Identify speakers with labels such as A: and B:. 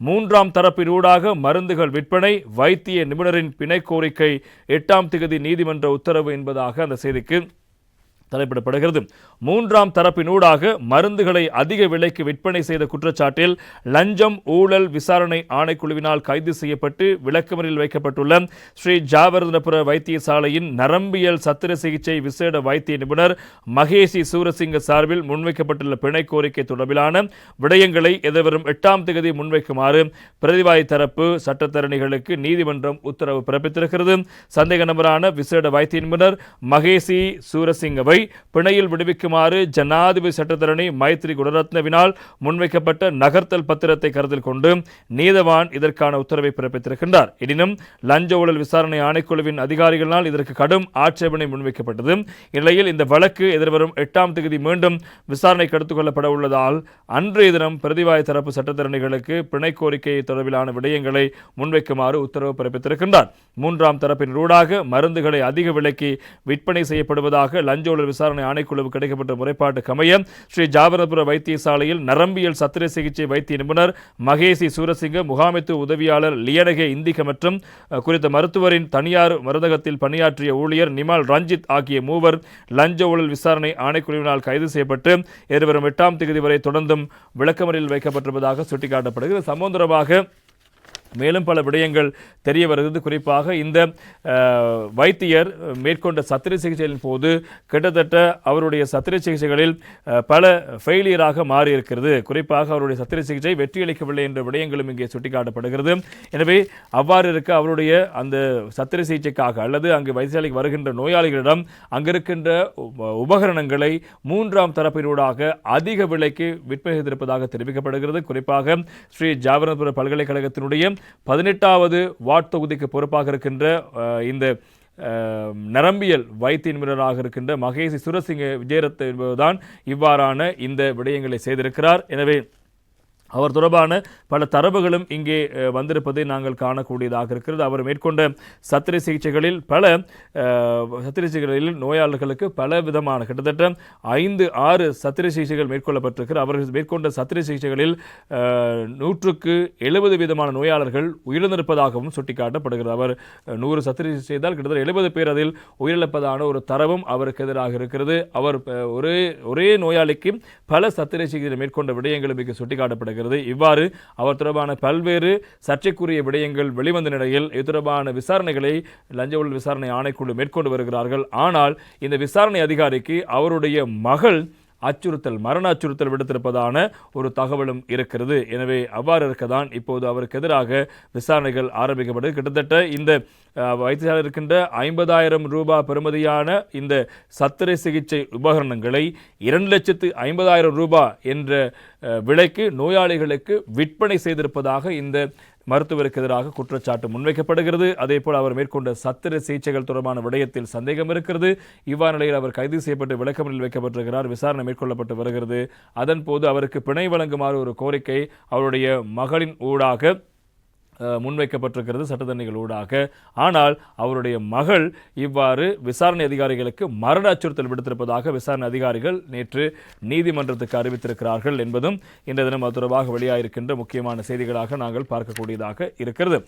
A: மூன்றாம் தரப்பினூடாக மருந்துகள் விற்பனை வைத்திய நிபுணரின் பிணை கோரிக்கை எட்டாம் திகதி நீதிமன்ற உத்தரவு என்பதாக அந்த செய்திக்கு தலைப்பிடப்படுகிறது. மூன்றாம் தரப்பினூடாக மருந்துகளை அதிக விலைக்கு விற்பனை செய்த குற்றச்சாட்டில் லஞ்சம் ஊழல் விசாரணை ஆணைக்குழுவினால் கைது செய்யப்பட்டு விளக்கமறில் வைக்கப்பட்டுள்ள ஸ்ரீ ஜாவர்தனபுர வைத்தியசாலையின் நரம்பியல் சத்திர சிகிச்சை விசேட வைத்திய நிபுணர் மகேசி சூரசிங்க சார்பில் முன்வைக்கப்பட்டுள்ள பிணை கோரிக்கை தொடர்பிலான விடயங்களை எதிர்வரும் எட்டாம் தேதி முன்வைக்குமாறு பிரதிவாய் தரப்பு சட்டத்தரணிகளுக்கு நீதிமன்றம் உத்தரவு பிறப்பித்திருக்கிறது. சந்தேக நபரான விசேட வைத்திய நிபுணர் மகேசி சூரசிங்கவை பிணையில் விடுவிக்குமாறு ஜனாதிபதி சட்டத்தரணி மைத்ரி குணரத்னவினால் முன்வைக்கப்பட்ட நகர்த்தல் பத்திரத்தை கருத்தில் கொண்டு நீதவான் இதற்கான உத்தரவை பிறப்பித்திருக்கின்றார். எனினும் லஞ்ச ஊழல் விசாரணை ஆணைக்குழுவின் அதிகாரிகளால் இதற்கு கடும் ஆட்சேபனை முன்வைக்கப்பட்டது. இந்நிலையில் இந்த வழக்கு எதிர்வரும் எட்டாம் தேதி மீண்டும் விசாரணைக்கு எடுத்துக் கொள்ளப்பட உள்ளதால் அன்றைய தினம் பிரதிவாய் தரப்பு சட்டத்தரணிகளுக்கு பிணை கோரிக்கை தொடர்பிலான விடயங்களை முன்வைக்குமாறு உத்தரவு பிறப்பித்திருக்கின்றார். மூன்றாம் தரப்பின் ரூடாக மருந்துகளை அதிக விலைக்கு விற்பனை செய்யப்படுவதாக லஞ்ச ஊழல் விசாரணை ஆணைக்குழுவுக்கு கிடைக்கப்பட்ட முறைப்பாட்டுக்கு அமைய ஸ்ரீ ஜாபரபுர வைத்தியசாலையில் நரம்பியல் சத்திர சிகிச்சை வைத்திய நிபுணர் மகேசி சூரசிங்க முகாமைத்துவ உதவியாளர் லியனகே இந்திக மற்றும் குறித்த மருத்துவரின் தனியார் மருந்தகத்தில் பணியாற்றிய ஊழியர் நிமால் ரஞ்சித் ஆகிய மூவர் லஞ்ச ஊழல் விசாரணை ஆணைக்குழுவினால் கைது செய்யப்பட்டு எதிர்வரும் எட்டாம் தேதி வரை தொடர்ந்தும் விளக்கமறியலில் வைக்கப்பட்டிருப்பதாக சுட்டிக்காட்டப்படுகிறது. சம்பந்தமாக மேலும் பல விடயங்கள் தெரிய வருகிறது. குறிப்பாக இந்த வைத்தியர் மேற்கொண்ட சத்திர சிகிச்சையின் போது கிட்டத்தட்ட அவருடைய சத்திர சிகிச்சைகளில் பல ஃபெயிலியராக மாறியிருக்கிறது. குறிப்பாக அவருடைய சத்திர சிகிச்சை வெற்றியளிக்கவில்லை என்ற விடயங்களும் இங்கே சுட்டிக்காட்டப்படுகிறது. எனவே அவ்வாறு இருக்க அவருடைய அந்த சத்திர சிகிச்சைக்காக அல்லது அங்கு வைத்தியசாலைக்கு வருகின்ற நோயாளிகளிடம் அங்கிருக்கின்ற உபகரணங்களை மூன்றாம் தரப்பினூடாக அதிக விலைக்கு விற்பனை செய்திருப்பதாக தெரிவிக்கப்படுகிறது. குறிப்பாக ஸ்ரீ ஜாவரபுர பல்கலைக்கழகத்தினுடைய பதினெட்டாவது வார்ட் தொகுதிக்கு பொறுப்பாக இருக்கின்ற இந்த நரம்பியல் வைத்திய நிபுணராக இருக்கின்ற மகேசி சுரசிங்க விஜயரத் என்பதுதான் இவ்வாறான இந்த விடயங்களை செய்திருக்கிறார். எனவே அவர் தொடர்பான பல தரவுகளும் இங்கே வந்திருப்பதை நாங்கள் காணக்கூடியதாக இருக்கிறது. அவர் மேற்கொண்ட சத்திர சிகிச்சைகளில் பல சத்திரை சிகிச்சைகளில் நோயாளர்களுக்கு பல விதமான கிட்டத்தட்ட ஐந்து ஆறு சத்திரை சிகிச்சைகள் மேற்கொள்ளப்பட்டிருக்கிறது. அவர்கள் மேற்கொண்ட சத்திரை சிகிச்சைகளில் நூற்றுக்கு எழுபது விதமான நோயாளர்கள் உயிரிழந்திருப்பதாகவும் சுட்டிக்காட்டப்படுகிறது. அவர் நூறு சத்திரை சிகிச்சை செய்தால் கிட்டத்தட்ட எழுபது பேர் அதில் உயிரிழப்பதான ஒரு தரவும் அவருக்கு எதிராக இருக்கிறது. அவர் ஒரே ஒரே நோயாளிக்கு பல சத்திரை சிகிச்சை மேற்கொண்ட விடயங்களும் இங்கு சுட்டிக்காட்டப்படுகிறது. இவ்வாறு அவர் தொடர்பான பல்வேறு சர்ச்சைக்குரிய விடயங்கள் வெளிவந்த நிலையில் இது தொடர்பான விசாரணைகளை லஞ்ச ஊழல் விசாரணை ஆணைக்குழு மேற்கொண்டு வருகிறார்கள். ஆனால் இந்த விசாரணை அதிகாரிக்கு அவருடைய மகள் அச்சுறுத்தல் மரண அச்சுறுத்தல் விடுத்திருப்பதான ஒரு தகவலும் இருக்கிறது. எனவே அவ்வாறு இருக்கதான் இப்போது அவருக்கு எதிராக விசாரணைகள் ஆரம்பிக்கப்பட்டது கிட்டத்தட்ட இந்த அஹ், வைத்தியசாலையில் இருக்கின்ற ஐம்பதாயிரம் ரூபாய் பெறுமதியான இந்த சத்திரை சிகிச்சை உபகரணங்களை இரண்டு லட்சத்து ஐம்பதாயிரம் ரூபாய் என்ற விலைக்கு நோயாளிகளுக்கு விற்பனை செய்திருப்பதாக இந்த மருத்துவருக்கு எதிராக குற்றச்சாட்டு முன்வைக்கப்படுகிறது. அதேபோல் அவர் மேற்கொண்ட சத்திர சிகிச்சைகள் தொடர்பான விடயத்தில் சந்தேகம் இருக்கிறது. இவ்வாறு நிலையில் அவர் கைது செய்யப்பட்டு விளக்கமறில் வைக்கப்பட்டிருக்கிறார். விசாரணை மேற்கொள்ளப்பட்டு வருகிறது. அதன் போது அவருக்கு பிணை வழங்குமாறு ஒரு கோரிக்கை அவருடைய மகளின் ஊடாக முன்வைக்கப்பட்டிருக்கிறது சட்டத்தரணிகள் ஊடாக. ஆனால் அவருடைய மகள் இவ்வாறு விசாரணை அதிகாரிகளுக்கு மரண அச்சுறுத்தல் விடுத்திருப்பதாக விசாரணை அதிகாரிகள் நேற்று நீதிமன்றத்துக்கு அறிவித்திருக்கிறார்கள் என்பதும் இந்த தினம் அது தொடர்பாக வெளியாகிருக்கின்ற முக்கியமான செய்திகளாக நாங்கள் பார்க்கக்கூடியதாக இருக்கிறது.